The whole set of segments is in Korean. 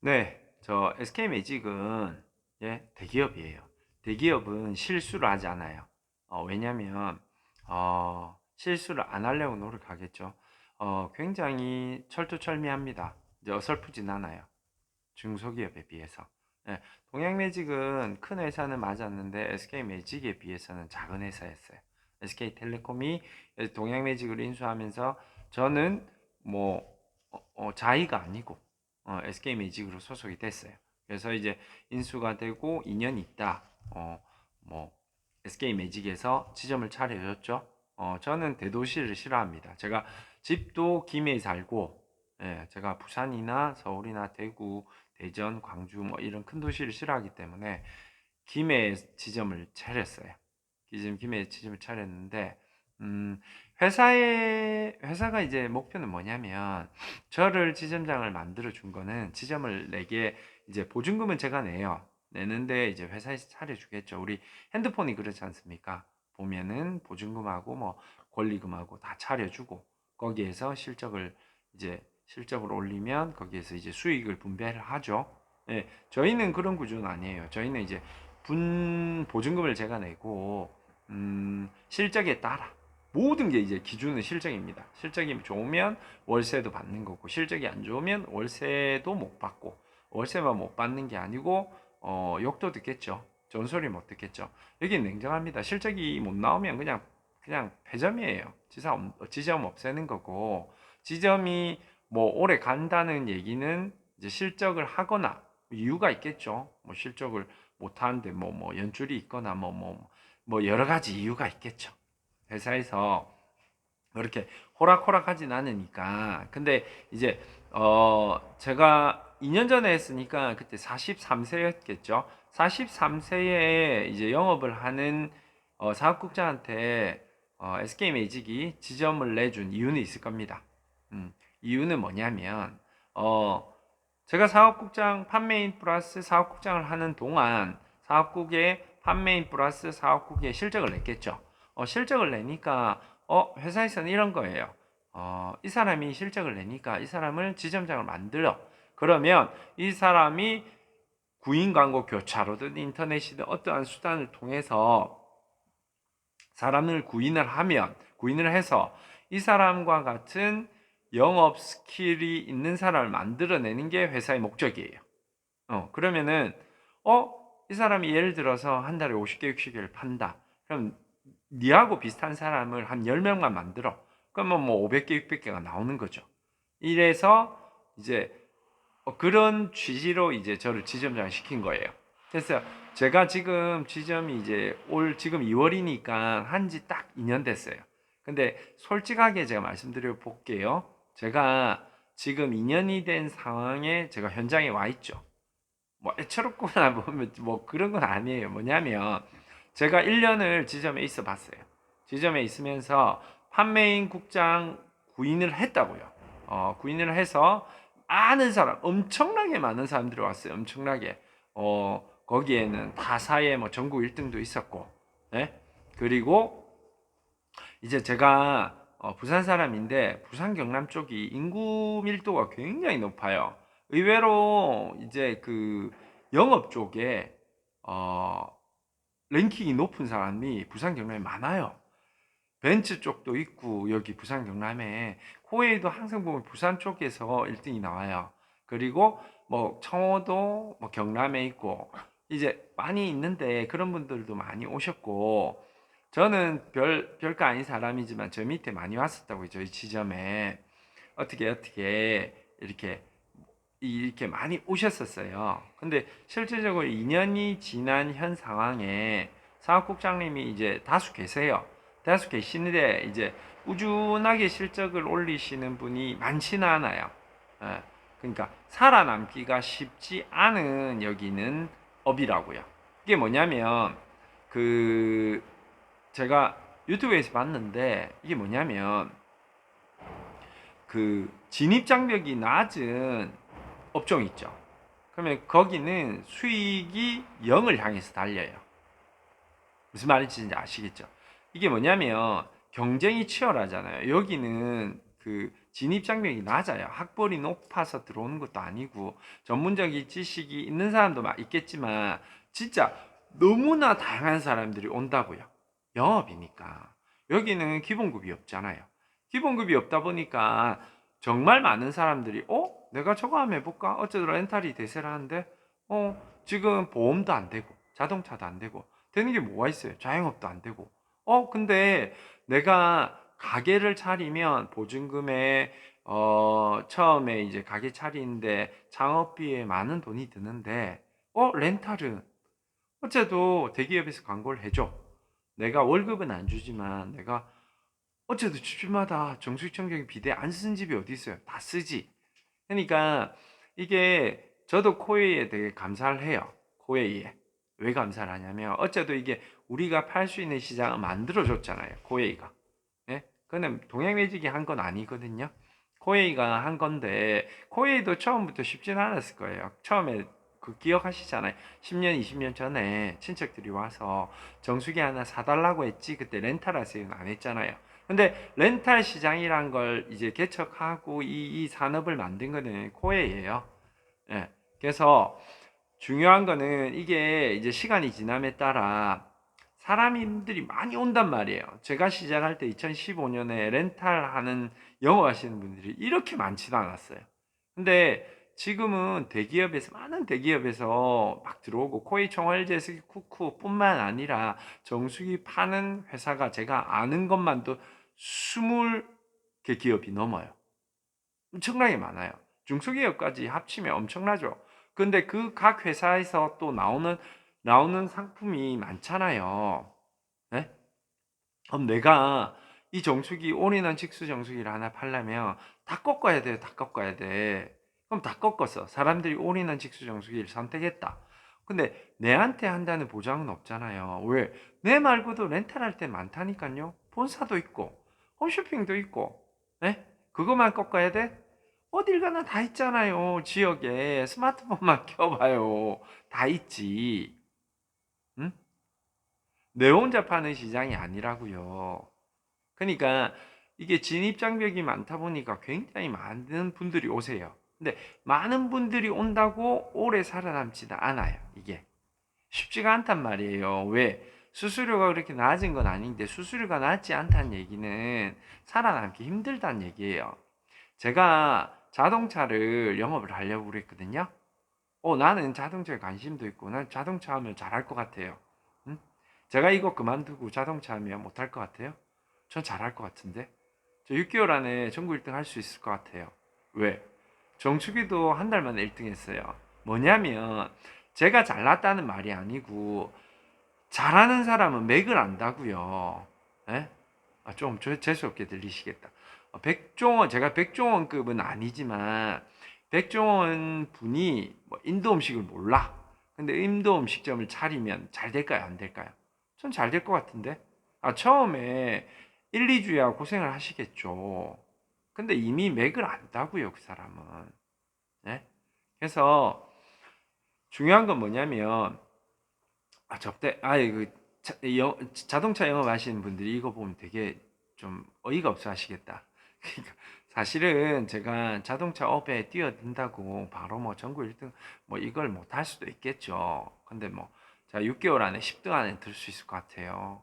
네, 저 SK 매직은 예, 대기업이에요. 대기업은 실수를 하지 않아요. 어, 왜냐면 어, 실수를 안 하려고 노력하겠죠. 어, 굉장히 철두철미합니다. 이제 어설프진 않아요. 중소기업에 비해서. 예, 동양매직은 큰 회사는 맞았는데 SK매직에 비해서는 작은 회사였어요. SK텔레콤이 동양매직을 인수하면서 저는 뭐 어, 어, 자의가 아니고 어, SK매직으로 소속이 됐어요. 그래서 이제 인수가 되고 2년 있다. 어, 뭐 SK매직에서 지점을 차려줬죠. 어, 저는 대도시를 싫어합니다. 제가 집도 김해에 살고 예, 제가 부산이나 서울이나 대구, 대전, 광주 뭐 이런 큰 도시를 싫어하기 때문에 김해 지점을 차렸어요. 지금 김해 지점을 차렸는데 음, 회사의 회사가 이제 목표는 뭐냐면 저를 지점장을 만들어 준 거는 지점을 내게 이제 보증금은 제가 내요. 내는데 이제 회사에서 차려 주겠죠. 우리 핸드폰이 그렇지 않습니까? 보면은 보증금하고 뭐 권리금하고 다 차려 주고 거기에서 실적을 이제 실적을 올리면 거기에서 이제 수익을 분배를 하죠. 예, 저희는 그런 구조는 아니에요. 저희는 이제 분 보증금을 제가 내고 음, 실적에 따라 모든 게 이제 기준은 실적입니다. 실적이 좋으면 월세도 받는 거고 실적이 안 좋으면 월세도 못 받고 월세만 못 받는 게 아니고 어, 욕도 듣겠죠. 전소리 못 듣겠죠. 여기 냉정합니다. 실적이 못 나오면 그냥 그냥 폐점이에요. 지점 지점 없애는 거고 지점이 뭐 오래 간다는 얘기는 이제 실적을 하거나 이유가 있겠죠. 뭐 실적을 못 하는데 뭐뭐 연줄이 있거나 뭐뭐 뭐 여러 가지 이유가 있겠죠. 회사에서 그렇게 호락호락하진 않으니까. 근데 이제 어 제가 2년 전에 했으니까 그때 43세였겠죠. 43세에 이제 영업을 하는 어, 사업국장한테 어, SK 매직이 지점을 내준 이유는 있을 겁니다. 음, 이유는 뭐냐면 어, 제가 사업국장 판매인 플러스 사업국장을 하는 동안 사업국의 판매인 플러스 사업국의 실적을 냈겠죠. 어, 실적을 내니까 어, 회사에서는 이런 거예요. 어, 이 사람이 실적을 내니까 이 사람을 지점장을 만들어. 그러면 이 사람이 구인 광고 교차로든 인터넷이든 어떠한 수단을 통해서 사람을 구인을 하면 구인을 해서 이 사람과 같은 영업 스킬이 있는 사람을 만들어내는 게 회사의 목적이에요. 어, 그러면은 어, 이 사람이 예를 들어서 한 달에 50개, 60개를 판다. 그럼 니하고 비슷한 사람을 한 10명만 만들어. 그러면 뭐 500개, 600개가 나오는 거죠. 이래서 이제 어, 그런 취지로 이제 저를 지점장 시킨 거예요. 그래서 제가 지금 지점이 이제 올 지금 2월이니까 한 지 딱 2년 됐어요. 근데 솔직하게 제가 말씀드려 볼게요. 제가 지금 2년이 된 상황에 제가 현장에 와 있죠. 뭐 애처롭거나 보면 뭐 그런 건 아니에요. 뭐냐면 제가 1년을 지점에 있어 봤어요. 지점에 있으면서 판매인 국장 구인을 했다고요. 어, 구인을 해서 많은 사람, 엄청나게 많은 사람들이 왔어요. 엄청나게. 어, 거기에는 타사에 뭐 전국 1등도 있었고, 예? 그리고 이제 제가 어, 부산 사람인데 부산 경남 쪽이 인구 밀도가 굉장히 높아요. 의외로 이제 그 영업 쪽에 어, 랭킹이 높은 사람이 부산 경남에 많아요. 벤츠 쪽도 있고 여기 부산 경남에 코웨이도 항상 보면 부산 쪽에서 1등이 나와요. 그리고 뭐 청호도 뭐 경남에 있고 이제 많이 있는데 그런 분들도 많이 오셨고 저는 별 별거 아닌 사람이지만 저 밑에 많이 왔었다고요. 저희 지점에 어떻게 어떻게 이렇게 이렇게 많이 오셨었어요. 근데 실질적으로 2년이 지난 현 상황에 사업국장님이 이제 다수 계세요. 다수 계시는데 이제 꾸준하게 실적을 올리시는 분이 많지는 않아요. 예, 그러니까 살아남기가 쉽지 않은 여기는 업이라고요. 이게 뭐냐면 그 제가 유튜브에서 봤는데 이게 뭐냐면 그 진입 장벽이 낮은 업종 있죠. 그러면 거기는 수익이 0을 향해서 달려요. 무슨 말인지 아시겠죠? 이게 뭐냐면 경쟁이 치열하잖아요. 여기는 그 진입 장벽이 낮아요. 학벌이 높아서 들어오는 것도 아니고 전문적인 지식이 있는 사람도 막 있겠지만 진짜 너무나 다양한 사람들이 온다고요. 영업이니까. 여기는 기본급이 없잖아요. 기본급이 없다 보니까 정말 많은 사람들이 어? 내가 저거 한번 해볼까? 어쩌다 렌탈이 대세를 하는데 어? 지금 보험도 안 되고 자동차도 안 되고 되는 게 뭐가 있어요? 자영업도 안 되고 어? 근데 내가 가게를 차리면 보증금에 어 처음에 이제 가게 차리는데 창업비에 많은 돈이 드는데 어 렌탈은 어째도 대기업에서 광고를 해줘 내가 월급은 안 주지만 내가 어째도 집집마다 정수기 청정기 비대 안 쓴 집이 어디 있어요 다 쓰지 그러니까 이게 저도 코웨이에 되게 감사를 해요 코웨이에 왜 감사를 하냐면 어째도 이게 우리가 팔 수 있는 시장을 만들어 줬잖아요 코웨이가 예? 그는 동양매직이 한 건 아니거든요. 코웨이가 한 건데 코웨이도 처음부터 쉽진 않았을 거예요. 처음에 그 기억하시잖아요. 10년, 20년 전에 친척들이 와서 정수기 하나 사달라고 했지 그때 렌탈하세요는 안 했잖아요. 근데 렌탈 시장이란 걸 이제 개척하고 이, 이 산업을 만든 거는 코웨이예요. 예. 그래서 중요한 거는 이게 이제 시간이 지남에 따라 사람들이 많이 온단 말이에요. 제가 시작할 때 2015년에 렌탈하는 영업하시는 분들이 이렇게 많지도 않았어요. 근데 지금은 대기업에서 많은 대기업에서 막 들어오고 코이 총알제습기 쿠쿠뿐만 아니라 정수기 파는 회사가 제가 아는 것만도 20개 기업이 넘어요. 엄청나게 많아요. 중소기업까지 합치면 엄청나죠. 근데 그 각 회사에서 또 나오는 나오는 상품이 많잖아요. 네? 그럼 내가 이 정수기 올인원 직수 정수기를 하나 팔려면 다 꺾어야 돼, 다 꺾어야 돼. 그럼 다 꺾었어. 사람들이 올인원 직수 정수기를 선택했다. 근데 내한테 한다는 보장은 없잖아요. 왜? 내 말고도 렌탈할 때 많다니까요. 본사도 있고, 홈쇼핑도 있고, 네? 그것만 꺾어야 돼? 어딜 가나 다 있잖아요. 지역에 스마트폰만 켜봐요. 다 있지. 응? 내 혼자 파는 시장이 아니라고요. 그러니까 이게 진입 장벽이 많다 보니까 굉장히 많은 분들이 오세요. 근데 많은 분들이 온다고 오래 살아남지도 않아요. 이게 쉽지가 않단 말이에요. 왜? 수수료가 그렇게 낮은 건 아닌데 수수료가 낮지 않다는 얘기는 살아남기 힘들다는 얘기예요. 제가 자동차를 영업을 하려고 그랬거든요. 어, 나는 자동차에 관심도 있고, 난 자동차 하면 잘할 것 같아요. 응? 제가 이거 그만두고 자동차 하면 못할 것 같아요? 전 잘할 것 같은데? 저 6개월 안에 전국 1등 할 수 있을 것 같아요. 왜? 정수기도 한 달 만에 1등 했어요. 뭐냐면, 제가 잘났다는 말이 아니고, 잘하는 사람은 맥을 안다고요. 예? 아, 좀 재수없게 들리시겠다. 어, 백종원, 제가 백종원급은 아니지만, 백종원 분이 뭐 인도 음식을 몰라. 근데 인도 음식점을 차리면 잘 될까요? 안 될까요? 전 잘 될 것 같은데. 아, 처음에 1, 2주야 고생을 하시겠죠. 근데 이미 맥을 안다고요, 그 사람은. 네? 그래서 중요한 건 뭐냐면 아, 접대 아, 그 자, 영, 자동차 영업 하시는 분들이 이거 보면 되게 좀 어이가 없어 하시겠다. 그러니까 사실은 제가 자동차 업에 뛰어든다고 바로 뭐 전국 1등 뭐 이걸 못 할 수도 있겠죠. 근데 뭐 자, 6개월 안에 10등 안에 들 수 있을 것 같아요.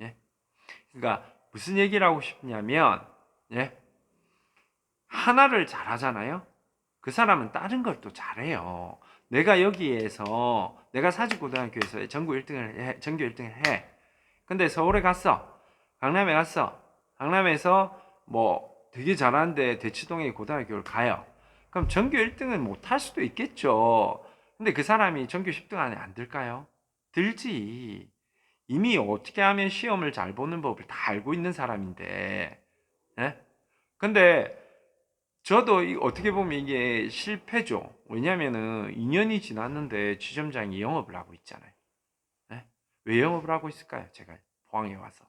예? 그러니까 무슨 얘기를 하고 싶냐면 예? 하나를 잘하잖아요. 그 사람은 다른 걸 또 잘해요. 내가 여기에서 내가 사직고등학교에서 전국 1등을 해, 전교 1등을 해. 근데 서울에 갔어. 강남에 갔어. 강남에서 뭐 되게 잘하는데 대치동에 고등학교를 가요. 그럼 전교 1등은 못 할 수도 있겠죠. 근데 그 사람이 전교 10등 안에 안 들까요? 들지. 이미 어떻게 하면 시험을 잘 보는 법을 다 알고 있는 사람인데. 예? 근데 저도 어떻게 보면 이게 실패죠. 왜냐면은 2년이 지났는데 지점장이 영업을 하고 있잖아요. 네? 왜 영업을 하고 있을까요? 제가 포항에 와서.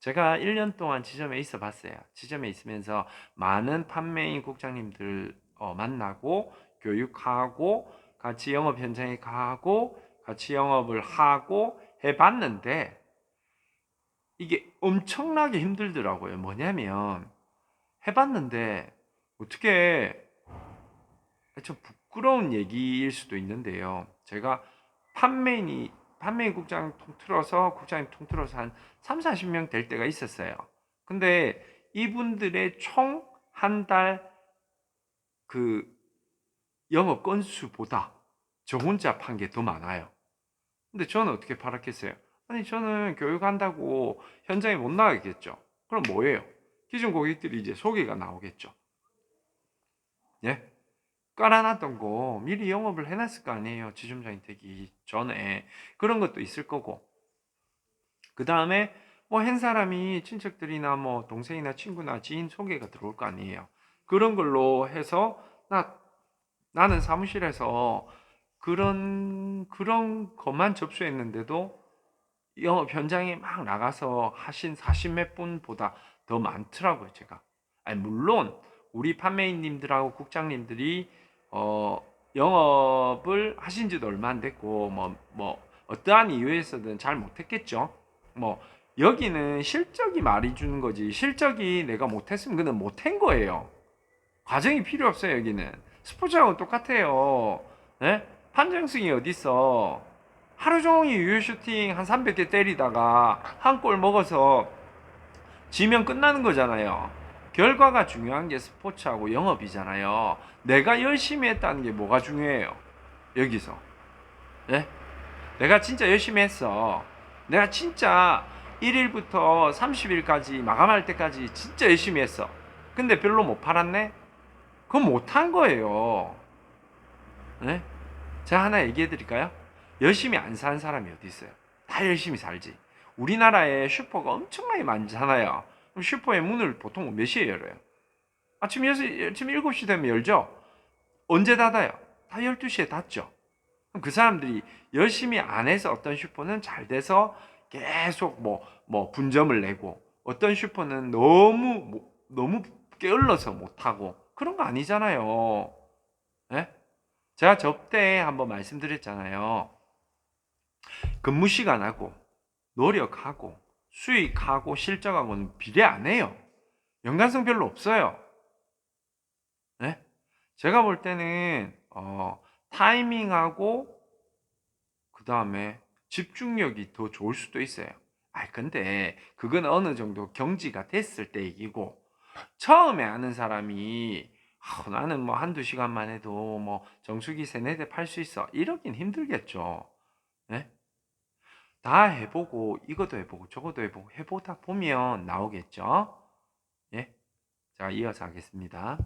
제가 1년 동안 지점에 있어 봤어요. 지점에 있으면서 많은 판매인 국장님들 어, 만나고 교육하고 같이 영업 현장에 가고 같이 영업을 하고 해 봤는데 이게 엄청나게 힘들더라고요. 뭐냐면 해봤는데 어떻게 좀 부끄러운 얘기일 수도 있는데요. 제가 판매인이 판매인 국장 통틀어서 국장님 통틀어서 한 3, 40명 될 때가 있었어요. 근데 이분들의 총 한 달 그 영업 건수보다 저 혼자 판 게 더 많아요. 근데 저는 어떻게 팔았겠어요? 아니 저는 교육한다고 현장에 못 나가겠죠. 그럼 뭐예요? 기존 고객들이 이제 소개가 나오겠죠. 예? 깔아놨던 거 미리 영업을 해놨을 거 아니에요. 지점장이 되기 전에 그런 것도 있을 거고. 그 다음에 뭐 한 사람이 친척들이나 뭐 동생이나 친구나 지인 소개가 들어올 거 아니에요. 그런 걸로 해서 나 나는 사무실에서 그런 그런 것만 접수했는데도 영업 현장에 막 나가서 하신 40 몇 분보다 더 많더라고요, 제가. 아니, 물론 우리 판매인님들하고 국장님들이 어, 영업을 하신 지도 얼마 안 됐고 뭐 뭐 어떠한 이유에서든 잘 못했겠죠. 뭐 여기는 실적이 말이 주는 거지 실적이 내가 못했으면 그는 못한 거예요. 과정이 필요 없어요 여기는 스포츠하고 똑같아요. 네? 판정승이 어딨어? 하루 종일 유효 슈팅 한 300개 때리다가 한 골 먹어서 지면 끝나는 거잖아요. 결과가 중요한 게 스포츠하고 영업이잖아요. 내가 열심히 했다는 게 뭐가 중요해요? 여기서. 예? 내가 진짜 열심히 했어. 내가 진짜 1일부터 30일까지 마감할 때까지 진짜 열심히 했어. 근데 별로 못 팔았네? 그건 못한 거예요. 네? 제가 하나 얘기해 드릴까요? 열심히 안 사는 사람이 어디 있어요? 다 열심히 살지. 우리나라에 슈퍼가 엄청나게 많잖아요. 그럼 슈퍼의 문을 보통 몇 시에 열어요? 아침 6, 아침 7시 되면 열죠? 언제 닫아요? 다 12시에 닫죠. 그럼 그 사람들이 열심히 안 해서 어떤 슈퍼는 잘 돼서 계속 뭐, 뭐 분점을 내고 어떤 슈퍼는 너무, 뭐- 너무 게을러서 못하고 그런 거 아니잖아요. 예? 제가 접대에 한번 말씀드렸잖아요. 근무 시간하고 노력하고 수익하고 실적하고는 비례 안 해요. 연관성 별로 없어요. 네? 제가 볼 때는 어, 타이밍하고 그 다음에 집중력이 더 좋을 수도 있어요. 아 근데 그건 어느 정도 경지가 됐을 때 얘기고 처음에 아는 사람이 아, 나는 뭐 한두 시간만 해도 뭐 정수기 세네 대 팔 수 있어 이러긴 힘들겠죠. 네? 다 해보고 이것도 해보고 저것도 해보고 해보다 보면 나오겠죠. 예? 자 이어서 하겠습니다.